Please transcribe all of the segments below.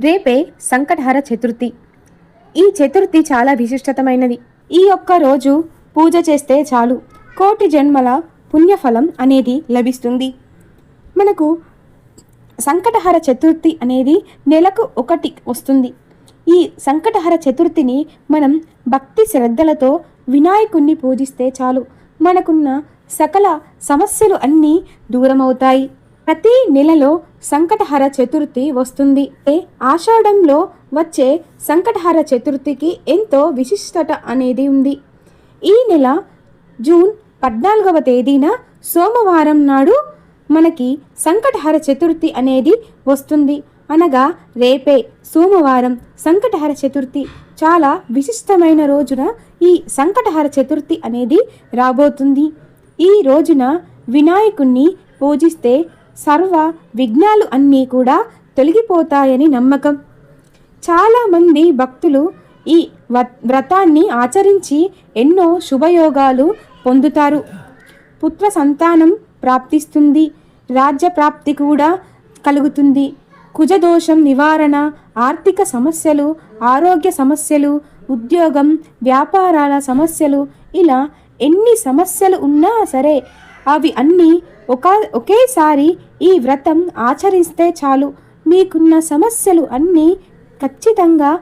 రేపే సంకటహర చతుర్థి. ఈ చతుర్థి చాలా విశిష్టతమైనది. ఈ ఒక్క రోజు పూజ చేస్తే చాలు. కోటి జన్మల పుణ్యఫలం అనేది లభిస్తుంది. మనకు సంకటహర చతుర్థి అనేది నెలకు ఒకటి వస్తుంది. ఈ సంకటహర చతుర్థిని మనం భక్తి శ్రద్ధలతో వినాయకుణ్ణి పూజిస్తే చాలు. మనకున్న సకల సమస్యలు అన్నీ దూరమవుతాయి. ప్రతి నెలలో సంకటహర చతుర్థి వస్తుంది. ఏ ఆషాఢంలో వచ్చే సంకటహర చతుర్థికి ఎంతో విశిష్టత అనేది ఉంది. ఈ నెల జూన్ పద్నాలుగవ తేదీన సోమవారం నాడు మనకి సంకటహర చతుర్థి అనేది వస్తుంది. అనగా రేపే సోమవారం సంకటహర చతుర్థి. చాలా విశిష్టమైన రోజున ఈ సంకటహర చతుర్థి అనేది రాబోతుంది. ఈ రోజున వినాయకుణ్ణి పూజిస్తే సర్వ విఘ్నాలు అన్నీ కూడా తొలగిపోతాయని నమ్మకం. చాలామంది భక్తులు ఈ వ్రతాన్ని ఆచరించి ఎన్నో శుభయోగాలు పొందుతారు. పుత్ర సంతానం ప్రాప్తిస్తుంది రాజ్య ప్రాప్తి కూడా కలుగుతుంది. కుజదోషం నివారణ ఆర్థిక సమస్యలు ఆరోగ్య సమస్యలు ఉద్యోగం వ్యాపారాల సమస్యలు ఇలా ఎన్ని సమస్యలు ఉన్నా సరే అవి అన్నీ ఒక ఒకేసారి ఈ వ్రతం ఆచరిస్తే చాలు. మీకున్న సమస్యలు అన్నీ ఖచ్చితంగా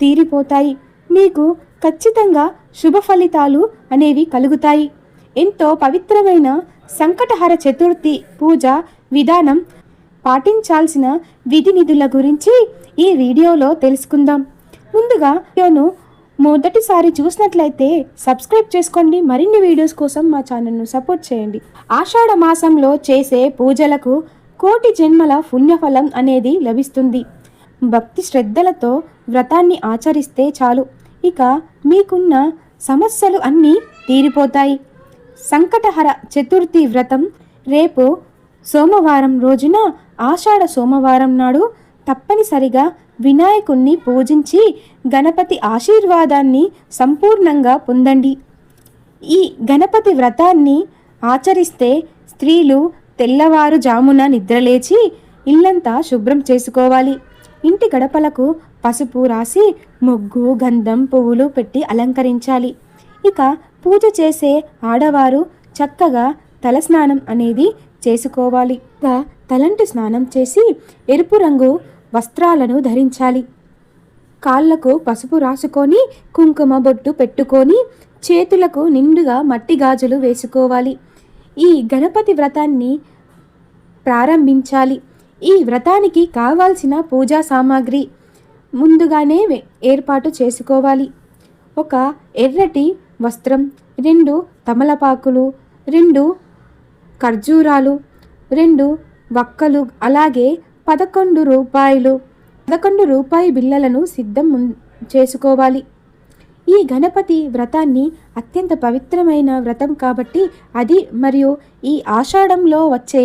తీరిపోతాయి. మీకు ఖచ్చితంగా శుభ ఫలితాలు అనేవి కలుగుతాయి. ఎంతో పవిత్రమైన సంకటహర చతుర్థి పూజ విధానం పాటించాల్సిన విధి నిధుల గురించి ఈ వీడియోలో తెలుసుకుందాం. ముందుగా వీడియోను మొదటిసారి చూసినట్లయితే సబ్స్క్రైబ్ చేసుకోండి. మరిన్ని వీడియోస్ కోసం మా ఛానల్ను సపోర్ట్ చేయండి. ఆషాఢ మాసంలో చేసే పూజలకు కోటి జన్మల పుణ్యఫలం అనేది లభిస్తుంది. భక్తి శ్రద్ధలతో వ్రతాన్ని ఆచరిస్తే చాలు. ఇక మీకున్న సమస్యలు అన్నీ తీరిపోతాయి. సంకటహర చతుర్థి వ్రతం. రేపు సోమవారం రోజున ఆషాఢ సోమవారం నాడు తప్పనిసరిగా వినాయకుణ్ణి పూజించి గణపతి ఆశీర్వాదాన్ని సంపూర్ణంగా పొందండి. ఈ గణపతి వ్రతాన్ని ఆచరిస్తే స్త్రీలు తెల్లవారుజామున నిద్రలేచి ఇల్లంతా శుభ్రం చేసుకోవాలి. ఇంటి గడపలకు పసుపు రాసి ముగ్గు గంధం పువ్వులు పెట్టి అలంకరించాలి. ఇక పూజ చేసే ఆడవారు చక్కగా తలస్నానం అనేది చేసుకోవాలి. ఇక తలంటి స్నానం చేసి ఎరుపు రంగు వస్త్రాలను ధరించాలి. కాళ్ళకు పసుపు రాసుకొని కుంకుమ బొట్టు పెట్టుకొని చేతులకు నిండుగా మట్టి గాజులు వేసుకోవాలి. ఈ గణపతి వ్రతాన్ని ప్రారంభించాలి. ఈ వ్రతానికి కావాల్సిన పూజా సామాగ్రి ముందుగానే ఏర్పాటు చేసుకోవాలి. ఒక ఎర్రటి వస్త్రం రెండు తమలపాకులు రెండు ఖర్జూరాలు రెండు వక్కలు అలాగే పదకొండు రూపాయలు పదకొండు రూపాయి బిళ్ళలను సిద్ధం చేసుకోవాలి. ఈ గణపతి వ్రతాన్ని అత్యంత పవిత్రమైన వ్రతం కాబట్టి అది మరియు ఈ ఆషాఢంలో వచ్చే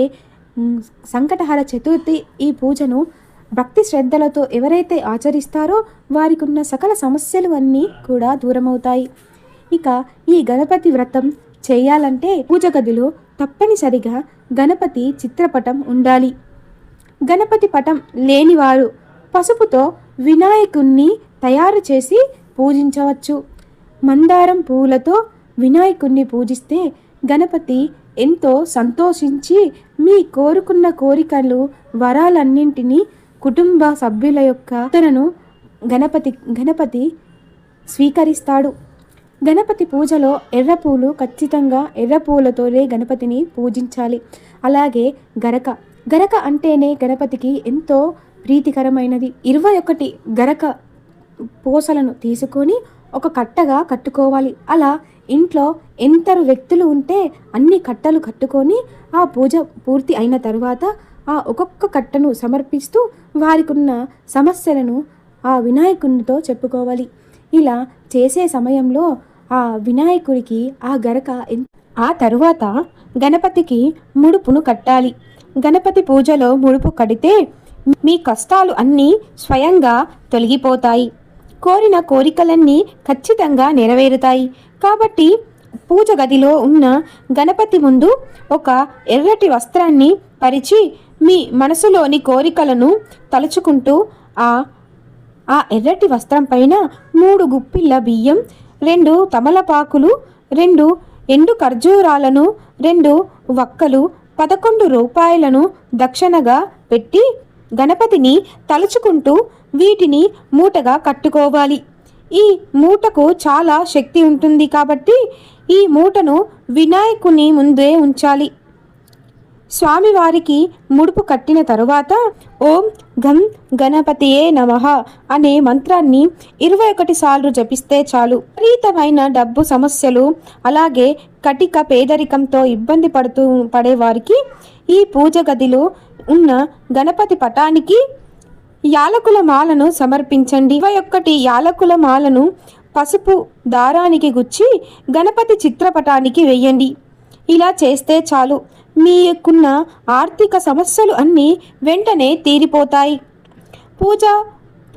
సంకటహర చతుర్థి ఈ పూజను భక్తి శ్రద్ధలతో ఎవరైతే ఆచరిస్తారో వారికి ఉన్న సకల సమస్యలు అన్నీ కూడా దూరమవుతాయి. ఇక ఈ గణపతి వ్రతం చేయాలంటే పూజ గదిలో తప్పనిసరిగా గణపతి చిత్రపటం ఉండాలి. గణపతి పటం లేనివారు. పసుపుతో వినాయకుణ్ణి తయారు చేసి పూజించవచ్చు. మందారం పువ్వులతో వినాయకుణ్ణి పూజిస్తే గణపతి ఎంతో సంతోషించి మీ కోరుకున్న కోరికలు వరాలన్నింటినీ కుటుంబ సభ్యుల యొక్క తనను గణపతి గణపతి స్వీకరిస్తాడు. గణపతి పూజలో ఎర్రపూలు ఖచ్చితంగా ఎర్రపూలతోనే గణపతిని పూజించాలి. అలాగే గరక గరక అంటేనే గణపతికి ఎంతో ప్రీతికరమైనది. ఇరవై ఒకటి గరక పూసలను తీసుకొని ఒక కట్టగా కట్టుకోవాలి. అలా ఇంట్లో ఎంతరు వ్యక్తులు ఉంటే అన్ని కట్టలు కట్టుకొని ఆ పూజ పూర్తి అయిన తర్వాత ఆ ఒక్కొక్క కట్టను సమర్పిస్తూ వారికి ఉన్న సమస్యలను ఆ వినాయకునితో చెప్పుకోవాలి. ఇలా చేసే సమయంలో ఆ వినాయకుడికి ఆ గరక ఆ తరువాత గణపతికి ముడుపును కట్టాలి. గణపతి పూజలో ముడుపు కడితే మీ కష్టాలు అన్నీ స్వయంగా తొలగిపోతాయి. కోరిన కోరికలన్నీ ఖచ్చితంగా నెరవేరుతాయి. కాబట్టి పూజ గదిలో ఉన్న గణపతి ముందు ఒక ఎర్రటి వస్త్రాన్ని పరిచి మీ మనసులోని కోరికలను తలుచుకుంటూ ఆ ఆ ఎర్రటి వస్త్రం పైన మూడు గుప్పిళ్ళ బియ్యం రెండు తమలపాకులు రెండు ఎండు ఖర్జూరాలను రెండు వక్కలు పదకొండు రూపాయలను దక్షిణగా పెట్టి గణపతిని తలుచుకుంటూ వీటిని మూటగా కట్టుకోవాలి. ఈ మూటకు చాలా శక్తి ఉంటుంది కాబట్టి ఈ మూటను వినాయకుని ముందే ఉంచాలి. స్వామివారికి ముడుపు కట్టిన తరువాత ఓం గం గణపతియే నమః అనే మంత్రాన్ని ఇరవై ఒకటి సార్లు జపిస్తే చాలు. విపరీతమైన డబ్బు సమస్యలు అలాగే కటిక పేదరికంతో ఇబ్బంది పడుతూ పడేవారికి ఈ పూజ గదిలో ఉన్న గణపతి పటానికి యాలకుల మాలను సమర్పించండి. ఇరవై ఒక్కటి యాలకుల మాలను పసుపు దారానికి గుచ్చి గణపతి చిత్రపటానికి వెయ్యండి ఇలా చేస్తే చాలు. మీకున్న ఆర్థిక సమస్యలు అన్నీ వెంటనే తీరిపోతాయి. పూజ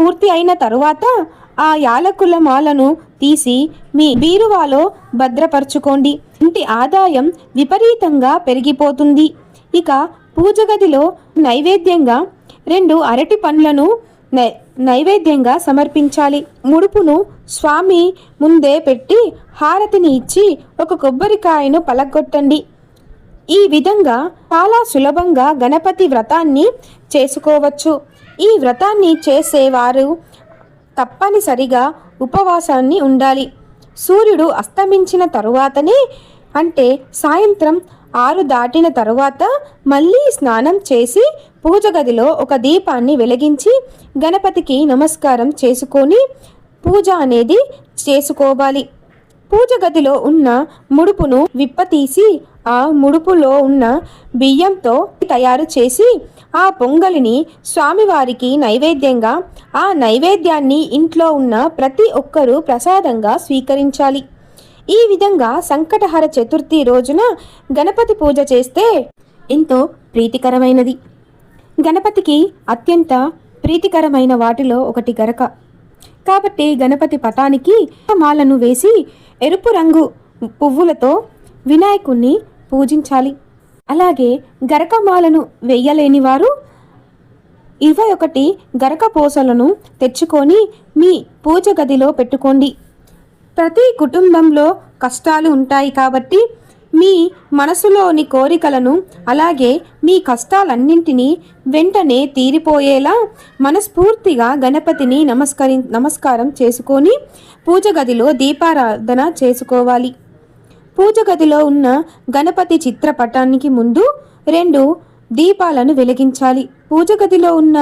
పూర్తి అయిన తరువాత ఆ యాలకుల మాలను తీసి మీ బీరువాలో భద్రపరచుకోండి. ఇంటి ఆదాయం విపరీతంగా పెరిగిపోతుంది. ఇక పూజ గదిలో నైవేద్యంగా రెండు అరటి పండ్లను నై- నైవేద్యంగా సమర్పించాలి. ముడుపును స్వామి ముందే పెట్టి హారతిని ఇచ్చి ఒక కొబ్బరికాయను పలగొట్టండి. ఈ విధంగా చాలా సులభంగా గణపతి వ్రతాన్ని చేసుకోవచ్చు. ఈ వ్రతాన్ని చేసేవారు తప్పనిసరిగా ఉపవాసాన్ని ఉండాలి. సూర్యుడు అస్తమించిన తరువాతనే అంటే సాయంత్రం ఆరు దాటిన తరువాత మళ్ళీ స్నానం చేసి పూజ గదిలో ఒక దీపాన్ని వెలిగించి గణపతికి నమస్కారం చేసుకొని పూజ అనేది చేసుకోవాలి. పూజ గదిలో ఉన్న ముడుపును విప్పతీసి ఆ ముడుపులో ఉన్న బియ్యంతో తయారు చేసి ఆ పొంగలిని స్వామివారికి నైవేద్యంగా ఆ నైవేద్యాన్ని ఇంట్లో ఉన్న ప్రతి ఒక్కరూ ప్రసాదంగా స్వీకరించాలి. ఈ విధంగా సంకటహర చతుర్థి రోజున గణపతి పూజ చేస్తే ఎంతో ప్రీతికరమైనది. గణపతికి అత్యంత ప్రీతికరమైన వాటిలో ఒకటి గరక. కాబట్టి గణపతి పటానికి మాలను వేసి ఎరుపు రంగు పువ్వులతో వినాయకుణ్ణి పూజించాలి. అలాగే గరకమాలను వెయ్యలేని వారు ఇరవై ఒకటి గరక పూసలను తెచ్చుకొని మీ పూజ గదిలో పెట్టుకోండి. ప్రతి కుటుంబంలో కష్టాలు ఉంటాయి కాబట్టి మీ మనసులోని కోరికలను అలాగే మీ కష్టాలన్నింటినీ వెంటనే తీరిపోయేలా మనస్ఫూర్తిగా గణపతిని నమస్కరి నమస్కారం చేసుకొని పూజ గదిలో దీపారాధన చేసుకోవాలి. పూజ గదిలో ఉన్న గణపతి చిత్రపటానికి ముందు రెండు దీపాలను వెలిగించాలి. పూజ గదిలో ఉన్న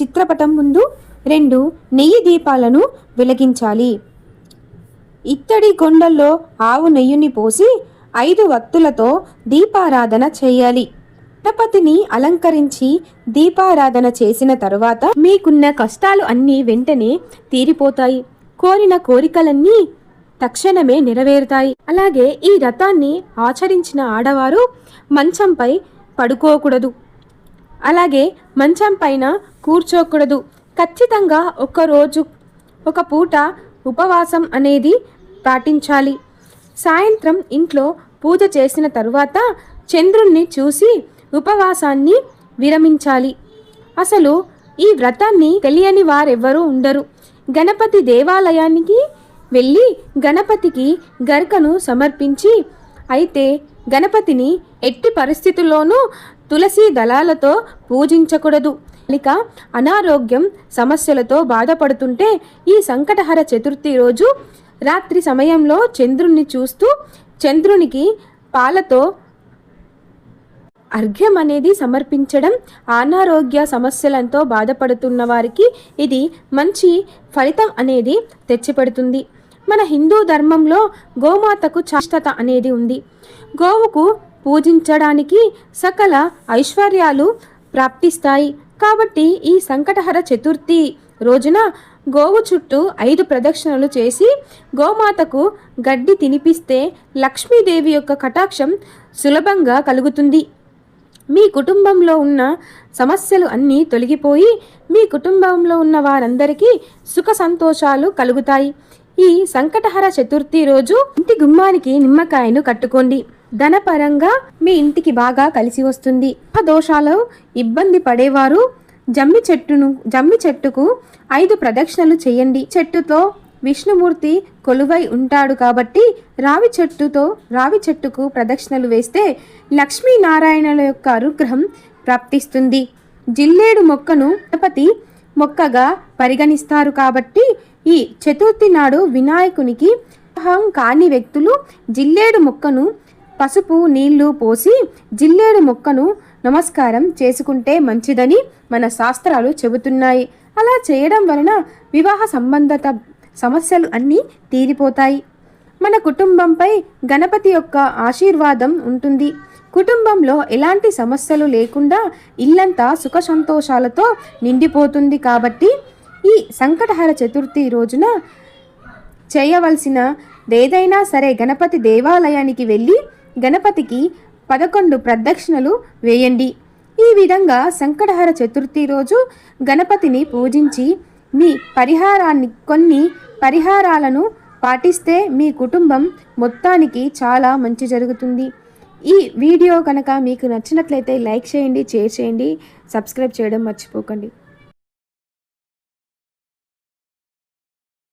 చిత్రపటం ముందు రెండు నెయ్యి దీపాలను వెలిగించాలి. ఇత్తడి కొండల్లో ఆవు నెయ్యిని పోసి ఐదు వత్తులతో దీపారాధన చేయాలి. గణపతిని అలంకరించి దీపారాధన చేసిన తరువాత మీకున్న కష్టాలు అన్నీ వెంటనే తీరిపోతాయి. కోరిన కోరికలన్నీ తక్షణమే నెరవేరుతాయి. అలాగే ఈ రథాన్ని ఆచరించిన ఆడవారు మంచంపై పడుకోకూడదు. అలాగే మంచం పైన కూర్చోకూడదు. ఖచ్చితంగా ఒక్కరోజు ఒక పూట ఉపవాసం అనేది పాటించాలి. సాయంత్రం ఇంట్లో పూజ చేసిన తరువాత చంద్రుణ్ణి చూసి ఉపవాసాన్ని విరమించాలి. అసలు ఈ వ్రతాన్ని తెలియని వారెవ్వరూ ఉండరు. గణపతి దేవాలయానికి వెళ్ళి గణపతికి గర్కను సమర్పించి అయితే గణపతిని ఎట్టి పరిస్థితుల్లోనూ తులసి దళాలతో పూజించకూడదు. ఇక అనారోగ్యం సమస్యలతో బాధపడుతుంటే ఈ సంకటహర చతుర్థి రోజు రాత్రి సమయంలో చంద్రుణ్ణి చూస్తూ చంద్రునికి పాలతో అర్ఘ్యం అనేది సమర్పించడం అనారోగ్య సమస్యలతో బాధపడుతున్న వారికి ఇది మంచి ఫలితం అనేది తెచ్చిపెడుతుంది. మన హిందూ ధర్మంలో గోమాతకు చాష్టత అనేది ఉంది. గోవుకు పూజించడానికి సకల ఐశ్వర్యాలు ప్రాప్తిస్తాయి. కాబట్టి ఈ సంకటహర చతుర్థి రోజున గోవు చుట్టూ ఐదు ప్రదక్షిణలు చేసి గోమాతకు గడ్డి తినిపిస్తే లక్ష్మీదేవి యొక్క కటాక్షం సులభంగా కలుగుతుంది. మీ కుటుంబంలో ఉన్న సమస్యలు అన్నీ తొలగిపోయి మీ కుటుంబంలో ఉన్న వారందరికీ సుఖ సంతోషాలు కలుగుతాయి. ఈ సంకటహర చతుర్థి రోజు ఇంటి గుమ్మానికి నిమ్మకాయను కట్టుకోండి. ధనపరంగా మీ ఇంటికి బాగా కలిసి వస్తుంది. ఆ దోషాలు ఇబ్బంది పడేవారు జమ్మి చెట్టును జమ్మి చెట్టుకు ఐదు ప్రదక్షిణలు చేయండి. చెట్టుతో విష్ణుమూర్తి కొలువై ఉంటాడు కాబట్టి రావి చెట్టుతో రావి చెట్టుకు ప్రదక్షిణలు వేస్తే లక్ష్మీనారాయణుల యొక్క అనుగ్రహం ప్రాప్తిస్తుంది. జిల్లేడు మొక్కను గణపతి మొక్కగా పరిగణిస్తారు కాబట్టి ఈ చతుర్థి నాడు వినాయకునికి వివాహం కాని వ్యక్తులు జిల్లేడు మొక్కను పసుపు నీళ్ళు పోసి జిల్లేడు మొక్కను నమస్కారం చేసుకుంటే మంచిదని మన శాస్త్రాలు చెబుతున్నాయి. అలా చేయడం వలన వివాహ సంబంధత సమస్యలు అన్నీ తీరిపోతాయి. మన కుటుంబంపై గణపతి యొక్క ఆశీర్వాదం ఉంటుంది. కుటుంబంలో ఎలాంటి సమస్యలు లేకుండా ఇల్లంతా సుఖ సంతోషాలతో నిండిపోతుంది కాబట్టి ఈ సంకటహర చతుర్థి రోజున చేయవలసిన ఏదైనా సరే గణపతి దేవాలయానికి వెళ్ళి గణపతికి పదకొండు ప్రదక్షిణలు వేయండి. ఈ విధంగా సంకటహర చతుర్థి రోజు గణపతిని పూజించి మీ పరిహారాన్ని కొన్ని పరిహారాలను పాటిస్తే మీ కుటుంబం మొత్తానికి చాలా మంచి జరుగుతుంది. ఈ వీడియో కనుక మీకు నచ్చినట్లయితే లైక్ చేయండి షేర్ చేయండి సబ్స్క్రైబ్ చేయడం మర్చిపోకండి.